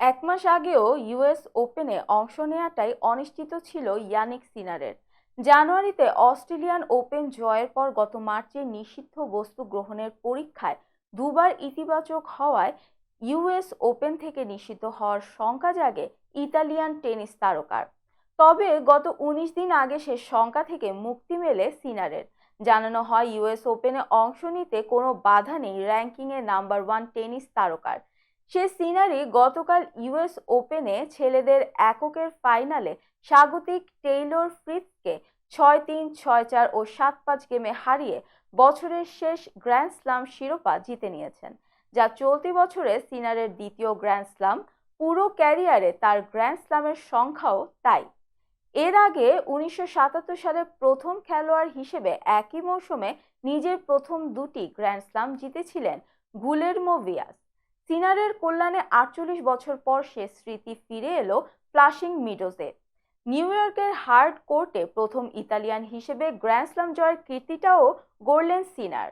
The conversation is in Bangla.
এক মাস আগেও ইউএস ওপেনে অংশ নেওয়াটাই অনিশ্চিত ছিল ইয়ানিক সিনারের। জানুয়ারিতে অস্ট্রেলিয়ান ওপেন জয়ের পর গত মার্চে নিষিদ্ধ বস্তু গ্রহণের পরীক্ষায় দুবার ইতিবাচক হওয়ায় ইউএস ওপেন থেকে নিষিদ্ধ হওয়ার শঙ্কা জাগে ইতালিয়ান টেনিস তারকার। তবে গত উনিশ দিন আগে সে শঙ্কা থেকে মুক্তি মেলে সিনারের। জানানো হয়, ইউএস ওপেনে অংশ নিতে কোনো বাধা নেই র্যাঙ্কিংয়ে নাম্বার ওয়ান টেনিস তারকার। সে সিনারি গতকাল ইউএস ওপেনে ছেলেদের এককের ফাইনালে স্বাগতিক টেইলর ফ্রিথকে ছয় তিন ছয় চার ও সাত পাঁচ গেমে হারিয়ে বছরের শেষ গ্র্যান্ড স্লাম শিরোপা জিতে নিয়েছেন, যা চলতি বছরে সিনারের দ্বিতীয় গ্র্যান্ড স্লাম। পুরো ক্যারিয়ারে তার গ্র্যান্ড স্লামের সংখ্যাও তাই। এর আগে উনিশশো সাতাত্তর সালে প্রথম খেলোয়াড় হিসেবে একই মৌসুমে নিজের প্রথম দুটি গ্র্যান্ড স্লাম জিতেছিলেন গুলেরমো ভিয়াস। সিনারের কল্যাণে আটচল্লিশ বছর পর সে স্মৃতি ফিরে এলো ফ্লাশিং মিডোজে। নিউ ইয়র্কের হার্ড কোর্টে প্রথম ইতালিয়ান হিসেবে গ্র্যান্ড স্লাম জয়ের কীর্তিটাও গড়লেন সিনার।